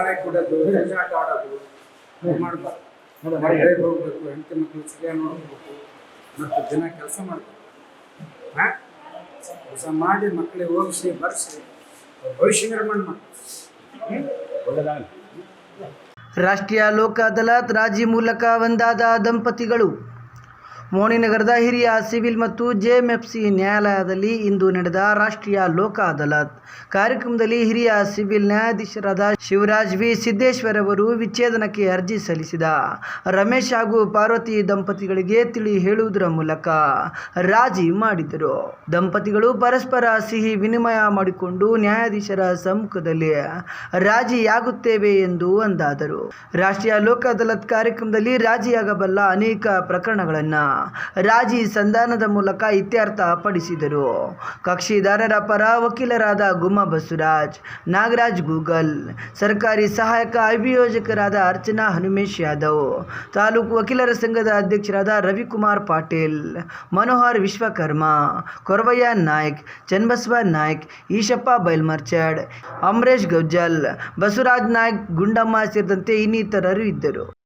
ಸಾರೆ ಕುಡೋದು ಆಟ ಆಡೋದು ಮಾಡ್ಬಾರ್ದು. ಹೋಗ್ಬೇಕು ಹೆಂಡತಿ ಮಕ್ಕಳು ಸರಿಯಾಗಿ ನೋಡ್ಕೋಬೇಕು ಮತ್ತು ದಿನ ಕೆಲಸ ಮಾಡಬೇಕು. ಹಾಂ? ಕೆಲಸ ಮಾಡಿ ಮಕ್ಕಳಿಗೆ ಓದಿಸಿ ಬರ್ಸಿ ಭವಿಷ್ಯ ನಿರ್ಮಾಣ ಮಾಡಿ ರಾಷ್ಟ್ರೀಯ ಲೋಕ ಅದಾಲತ್ ರಾಜಿ ಮೂಲಕ ಒಂದಾದ ದಂಪತಿಗಳು. ಮೋಣಿನಗರದ ಹಿರಿಯ ಸಿವಿಲ್ ಮತ್ತು ಜೆಎಂಎಫ್ಸಿ ನ್ಯಾಯಾಲಯದಲ್ಲಿ ಇಂದು ನಡೆದ ರಾಷ್ಟ್ರೀಯ ಲೋಕ ಅದಾಲತ್ ಕಾರ್ಯಕ್ರಮದಲ್ಲಿ ಹಿರಿಯ ಸಿವಿಲ್ ನ್ಯಾಯಾಧೀಶರಾದ ಶಿವರಾಜ್ ವಿ ಸಿದ್ದೇಶ್ವರ್ ಅವರು ವಿಚ್ಛೇದನಕ್ಕೆ ಅರ್ಜಿ ಸಲ್ಲಿಸಿದ. ರಮೇಶ್ ಹಾಗೂ ಪಾರ್ವತಿ ದಂಪತಿಗಳಿಗೆ ತಿಳಿ ಹೇಳುವುದರ ಮೂಲಕ ರಾಜಿ ಮಾಡಿದರು. ದಂಪತಿಗಳು ಪರಸ್ಪರ ಸಿಹಿ ವಿನಿಮಯ ಮಾಡಿಕೊಂಡು ನ್ಯಾಯಾಧೀಶರ ಸಮ್ಮುಖದಲ್ಲಿ ರಾಜಿಯಾಗುತ್ತೇವೆ ಎಂದು ಅಂದಾದರು. ರಾಷ್ಟ್ರೀಯ ಲೋಕ ಅದಾಲತ್ ಕಾರ್ಯಕ್ರಮದಲ್ಲಿ ರಾಜಿಯಾಗಬಲ್ಲ ಅನೇಕ ಪ್ರಕರಣಗಳನ್ನು ರಾಜಿ ಸಂಧಾನದ ಮೂಲಕ ಇತ್ಯರ್ಥ ಪಡಿಸಿದರು. ಕಕ್ಷಿದಾರರ ಪರ ವಕೀಲರಾದ ಗುಮ್ಮ ಬಸವರಾಜ್, ನಾಗರಾಜ್ ಗೂಗಲ್, ಸರ್ಕಾರಿ ಸಹಾಯಕ ಅಭಿಯೋಜಕರಾದ ಅರ್ಚನಾ ಹನುಮೇಶ್ ಯಾದವ್, ತಾಲೂಕು ವಕೀಲರ ಸಂಘದ ಅಧ್ಯಕ್ಷರಾದ ರವಿಕುಮಾರ್ ಪಾಟೀಲ್, ಮನೋಹರ್ ವಿಶ್ವಕರ್ಮ, ಕೊರವಯ್ಯ ನಾಯ್ಕ್ ಚನ್ನಬಸವ ನಾಯ್ಕ್, ಈಶಪ್ಪ ಬೈಲ್ಮರ್ಚಡ್ ಅಮರೇಶ್ ಗೌಜಲ್, ಬಸವರಾಜ್ ನಾಯ್ಕ್, ಗುಂಡಮ್ಮ ಸೇರಿದಂತೆ ಇನ್ನಿತರರು ಇದ್ದರು.